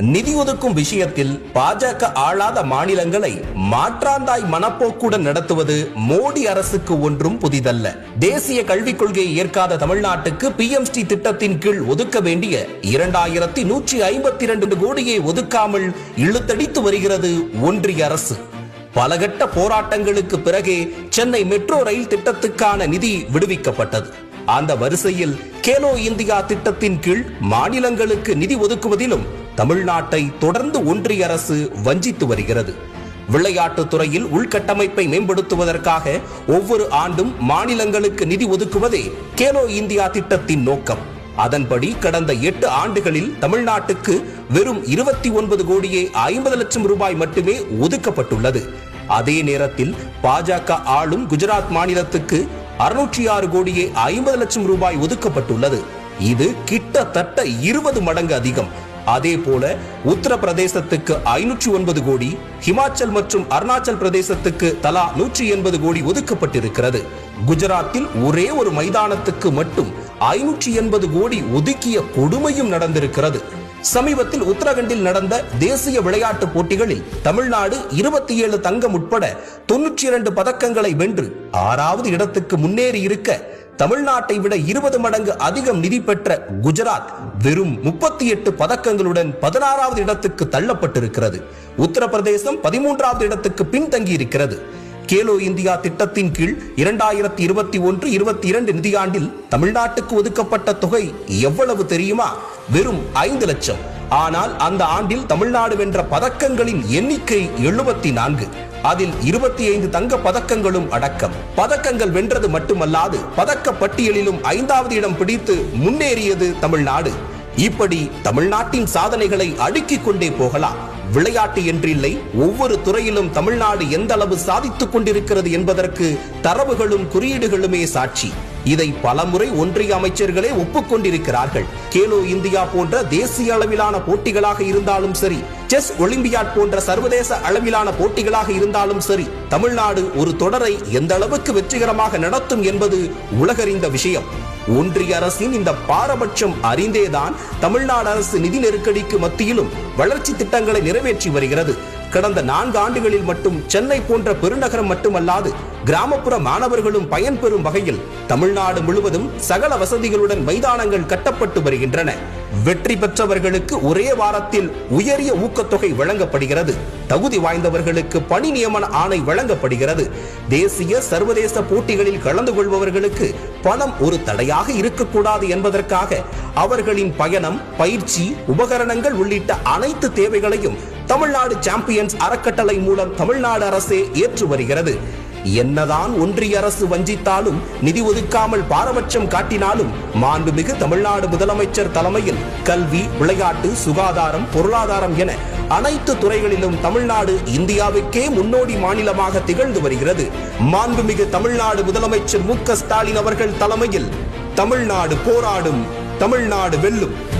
நிதி ஒதுக்கும் விஷயத்தில் பாஜக ஆளாத மாநிலங்களை மாற்றாந்தாய் மனப்போக்குடன் நடத்துவது மோடி அரசுக்கு ஒன்றும் புதிதல்ல. தேசிய கல்விக் கொள்கையை ஏற்காத தமிழ்நாட்டுக்கு பிஎம்ஸ்டி திட்டத்தின் கீழ் ஒதுக்க வேண்டிய இரண்டாயிரத்தி நூற்றி ஐம்பத்தி இரண்டு கோடியை ஒதுக்காமல் இழுத்தடித்து வருகிறது ஒன்றிய அரசு. பலகட்ட போராட்டங்களுக்கு பிறகே சென்னை மெட்ரோ ரயில் திட்டத்துக்கான நிதி விடுவிக்கப்பட்டது. அந்த வரிசையில் கேலோ இந்தியா திட்டத்தின் கீழ் மாநிலங்களுக்கு நிதி ஒதுக்குவதிலும் தமிழ்நாட்டை தொடர்ந்து ஒன்றிய அரசு வஞ்சித்து வருகிறது. விளையாட்டுத் துறையில் உள்கட்டமைப்பை மேம்படுத்துவதற்காக ஒவ்வொரு ஆண்டும் மாநிலங்களுக்கு நிதி ஒதுக்குவதே கேலோ இந்தியா திட்டத்தின் நோக்கம். அதன்படி கடந்த எட்டு ஆண்டுகளில் தமிழ்நாட்டுக்கு வெறும் இருபத்தி ஒன்பது கோடியே ஐம்பது லட்சம் ரூபாய் மட்டுமே ஒதுக்கப்பட்டுள்ளது. அதே நேரத்தில் பாஜக ஆளும் குஜராத் மாநிலத்துக்கு அறுநூற்றி ஆறு கோடியே ஐம்பது லட்சம் ரூபாய் ஒதுக்கப்பட்டுள்ளது. இது கிட்டத்தட்ட இருபது மடங்கு அதிகம். அதே போல உத்தரப்பிரதேசத்துக்கு ஐநூற்றி ஒன்பது கோடி ஹிமாச்சல் மற்றும் அருணாச்சல் பிரதேசத்துக்கு தலா நூற்றி எண்பது கோடி ஒதுக்கப்பட்டிருக்கிறது. குஜராத்தில் ஒரே ஒரு மைதானத்துக்கு மட்டும் ஐநூற்றி எண்பது கோடி ஒதுக்கிய கொடுமையும் நடந்திருக்கிறது. சமீபத்தில் உத்தரகண்டில் நடந்த தேசிய விளையாட்டு போட்டிகளில் தமிழ்நாடு இருபத்தி ஏழு தங்கம் உட்பட தொன்னூற்றி இரண்டு பதக்கங்களை வென்று ஆறாவது இடத்துக்கு முன்னேறி இருக்க தமிழ்நாட்டை விட இருபது மடங்கு அதிகம் நிதி பெற்ற குஜராத் வெறும் முப்பத்தி எட்டு பதக்கங்களுடன் பதினாறாவது இடத்துக்கு தள்ளப்பட்டிருக்கிறது. உத்தரப்பிரதேசம் பதிமூன்றாவது இடத்துக்கு பின்தங்கி இருக்கிறது கேலோ இந்தியா திட்டத்தின் கீழ் இரண்டாயிரத்தி இருபத்தி ஒன்று இருபத்தி இரண்டு நிதியாண்டில் தமிழ்நாட்டுக்கு ஒதுக்கப்பட்ட தொகை எவ்வளவு தெரியுமா? வெறும் ஐந்து லட்சம். ஆனால் அந்த ஆண்டில் தமிழ்நாடு வென்ற பதக்கங்களின் எண்ணிக்கை எழுபத்தி நான்கு. அதில் இருபத்தி ஐந்து தங்க பதக்கங்களும் அடக்கம். பதக்கங்கள் வென்றது மட்டுமல்லாது பதக்க பட்டியலிலும் ஐந்தாவது இடம் பிடித்து முன்னேறியது தமிழ்நாடு. இப்படி தமிழ்நாட்டின் சாதனைகளை அடுக்கிக் கொண்டே போகலாம். விளையாட்டு என்றில்லை ஒவ்வொரு துறையிலும் தமிழ்நாடு எந்த அளவு சாதித்துக் கொண்டிருக்கிறது என்பதற்கு தரவுகளும் குறியீடுகளுமே சாட்சி. இதை பலமுறை ஒன்றிய அமைச்சர்களே ஒப்புக்கொண்டிருக்கிறார்கள். கேலோ இந்தியா போன்ற தேசிய அளவிலான போட்டிகளாக இருந்தாலும் சரி செஸ் ஒலிம்பியாட் போன்ற சர்வதேச அளவிலான போட்டிகளாக இருந்தாலும் சரி தமிழ்நாடு ஒரு தொடரை எந்த அளவுக்கு வெற்றிகரமாக நடத்தும் என்பது உலகறிந்த விஷயம். ஒன்றிய அரசின் இந்த பாரபட்சம் அறிந்தேதான் தமிழ்நாடு அரசு நிதி நெருக்கடிக்கு மத்தியிலும் வளர்ச்சி திட்டங்களை நிறைவேற்றி வருகிறது. கடந்த நான்கு ஆண்டுகளில் மட்டும் சென்னை போன்ற பெருநகரம் மட்டுமல்லாது கிராமப்புற மாணவர்களும் பயன்பெறும் வகையில் தமிழ்நாடு முழுவதும் சகல வசதிகளுடன் மைதானங்கள் கட்டப்பட்டு வருகின்றன. வெற்றி பெற்றவர்களுக்கு ஒரே வாரத்தில் உயரிய ஊக்கத்தொகை வழங்கப்படுகிறது. தகுதி வாய்ந்தவர்களுக்கு பணி நியமன ஆணை வழங்கப்படுகிறது. தேசிய சர்வதேச போட்டிகளில் கலந்து கொள்பவர்களுக்கு பணம் ஒரு தடையாக இருக்கக்கூடாது என்பதற்காக அவர்களின் பயணம் பயிற்சி உபகரணங்கள் உள்ளிட்ட அனைத்து தேவைகளையும் தமிழ்நாடு சாம்பியன்ஸ் அறக்கட்டளை மூலம் தமிழ்நாடு அரசே ஏற்று வருகிறது. என்னதான் ஒன்றிய அரசு வஞ்சித்தாலும் நிதி ஒதுக்காமல் பாரபட்சம் காட்டினாலும் மாண்புமிகு தமிழ்நாடு முதலமைச்சர் தலைமையில் கல்வி விளையாட்டு சுகாதாரம் பொருளாதாரம் என அனைத்து துறைகளிலும் தமிழ்நாடு இந்தியாவுக்கே முன்னோடி மாநிலமாக திகழ்ந்து வருகிறது. மாண்புமிகு தமிழ்நாடு முதலமைச்சர் மு ஸ்டாலின் அவர்கள் தலைமையில் தமிழ்நாடு போராடும் தமிழ்நாடு வெல்லும்.